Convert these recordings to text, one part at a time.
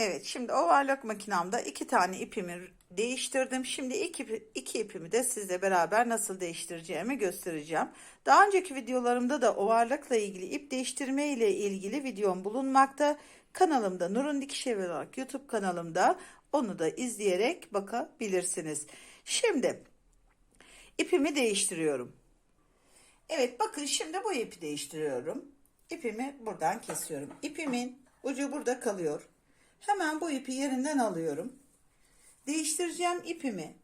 Evet şimdi ovarlak makinamda iki tane ipimi değiştirdim. Şimdi iki, iki ipimi de sizle beraber nasıl değiştireceğimi göstereceğim. Daha önceki videolarımda da ovarlakla ilgili ip değiştirme ile ilgili videom bulunmakta. Kanalımda Nurun Dikiş Evi olarak YouTube kanalımda onu da izleyerek bakabilirsiniz. Şimdi ipimi değiştiriyorum. Evet bakın şimdi bu ipi değiştiriyorum. İpimi buradan kesiyorum. İpimin ucu burada kalıyor. Hemen bu ipi yerinden alıyorum. Değiştireceğim ipimi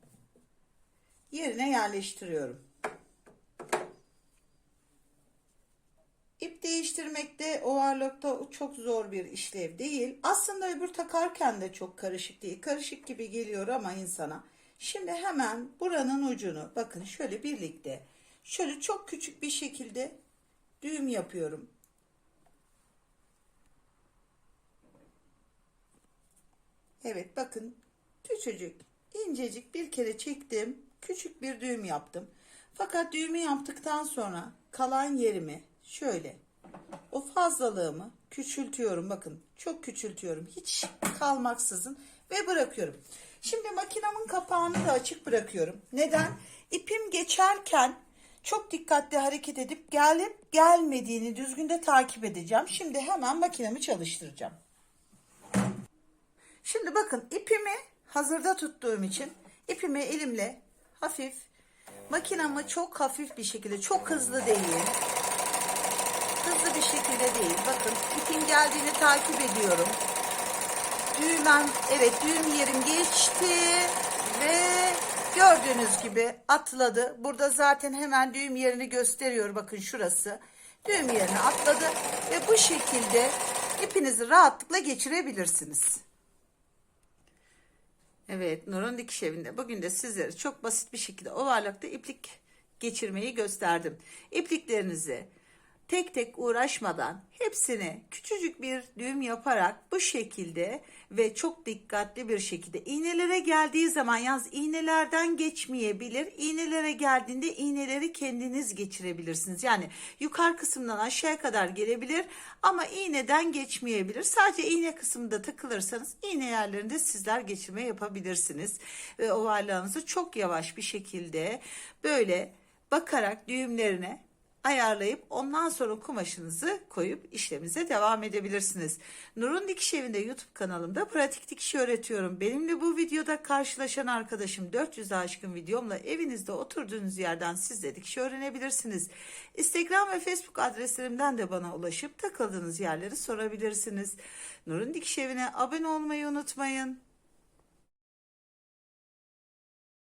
yerine yerleştiriyorum. İp değiştirmekte overlockta çok zor bir işlev değil. Aslında öbür takarken de çok karışık değil. Karışık gibi geliyor ama insana. Şimdi hemen buranın ucunu bakın şöyle birlikte şöyle çok küçük bir şekilde düğüm yapıyorum. Evet bakın küçücük incecik bir kere çektim. Küçük bir düğüm yaptım. Fakat düğümü yaptıktan sonra kalan yerimi şöyle o fazlalığımı küçültüyorum. Bakın çok küçültüyorum. Hiç kalmaksızın ve bırakıyorum. Şimdi makinamın kapağını da açık bırakıyorum. Neden? İpim geçerken çok dikkatli hareket edip gelip gelmediğini düzgün de takip edeceğim. Şimdi hemen makinemi çalıştıracağım. Şimdi bakın ipimi hazırda tuttuğum için ipimi elimle hafif makinamı çok hafif bir şekilde çok hızlı değil hızlı bir şekilde değil. Bakın ipin geldiğini takip ediyorum. Düğmem evet düğüm yerim geçti ve gördüğünüz gibi atladı. Burada zaten hemen düğüm yerini gösteriyor. Bakın şurası. Düğüm yerini atladı ve bu şekilde ipinizi rahatlıkla geçirebilirsiniz. Evet Nur'un dikiş evinde bugün de sizlere çok basit bir şekilde ovarlakta iplik geçirmeyi gösterdim. İpliklerinizi tek tek uğraşmadan hepsini küçücük bir düğüm yaparak bu şekilde ve çok dikkatli bir şekilde iğnelere geldiği zaman yalnız iğnelerden geçmeyebilir. İğnelere geldiğinde iğneleri kendiniz geçirebilirsiniz. Yani yukarı kısımdan aşağıya kadar gelebilir ama iğneden geçmeyebilir. Sadece iğne kısmında takılırsanız iğne yerlerinde sizler geçirme yapabilirsiniz. Ve ovarlağınızı çok yavaş bir şekilde böyle bakarak düğümlerine ayarlayıp ondan sonra kumaşınızı koyup işleminize devam edebilirsiniz. Nur'un Dikiş Evi'nde YouTube kanalımda pratik dikiş öğretiyorum. Benimle bu videoda karşılaşan arkadaşım 400 aşkın videomla evinizde oturduğunuz yerden siz de dikiş öğrenebilirsiniz. Instagram ve Facebook adreslerimden de bana ulaşıp takıldığınız yerleri sorabilirsiniz. Nur'un Dikiş Evi'ne abone olmayı unutmayın.